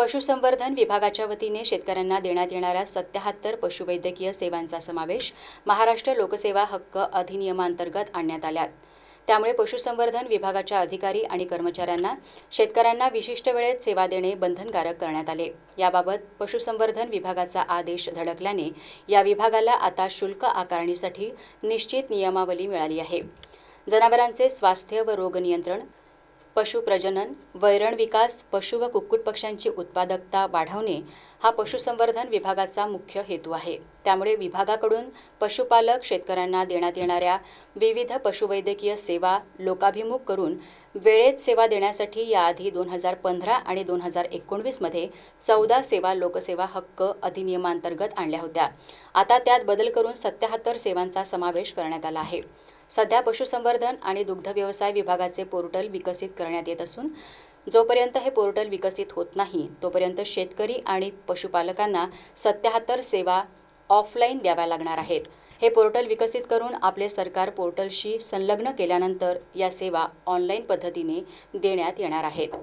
पशुसंवर्धन विभागाच्या वतीने शेतकऱ्यांना देण्यात येणाऱ्या सत्याहत्तर पशुवैद्यकीय सेवांचा समावेश महाराष्ट्र लोकसेवा हक्क अधिनियमांतर्गत आणण्यात आल्यात. त्यामुळे पशुसंवर्धन विभागाच्या अधिकारी आणि कर्मचाऱ्यांना शेतकऱ्यांना विशिष्ट वेळेत सेवा देणे बंधनकारक करण्यात आले. याबाबत पशुसंवर्धन विभागाचा आदेश धडकल्याने या विभागाला आता शुल्क आकारणीसाठी निश्चित नियमावली मिळाली आहे. जनावरांचे स्वास्थ्य व रोग नियंत्रण पशुप्रजनन वैरण विकास पशु व कुक्कुट पक्ष्यांची उत्पादकता वाढवणे हा पशुसंवर्धन विभागाचा मुख्य हेतू आहे. त्यामुळे विभागाकडून पशुपालक शेतकऱ्यांना देण्यात येणाऱ्या विविध पशुवैद्यकीय सेवा लोकाभिमुख करून वेळेत सेवा देण्यासाठी याआधी दोन हजार पंधरा आणि दोन हजार एकोणवीसमध्ये चौदा सेवा लोकसेवा हक्क अधिनियमांतर्गत आणल्या होत्या. आता त्यात बदल करून सत्याहत्तर सेवांचा समावेश करण्यात आला आहे. सध्या पशुसंवर्धन आणि दुग्ध व्यवसाय विभागाचे पोर्टल विकसित करण्यात येत असून जोपर्यंत हे पोर्टल विकसित होत नाही तोपर्यंत शेतकरी आणि पशुपालकांना सत्याहत्तर सेवा ऑफलाईन द्याव्या लागणार आहेत. हे पोर्टल विकसित करून आपले सरकार पोर्टलशी संलग्न केल्यानंतर या सेवा ऑनलाईन पद्धतीने देण्यात येणार आहेत.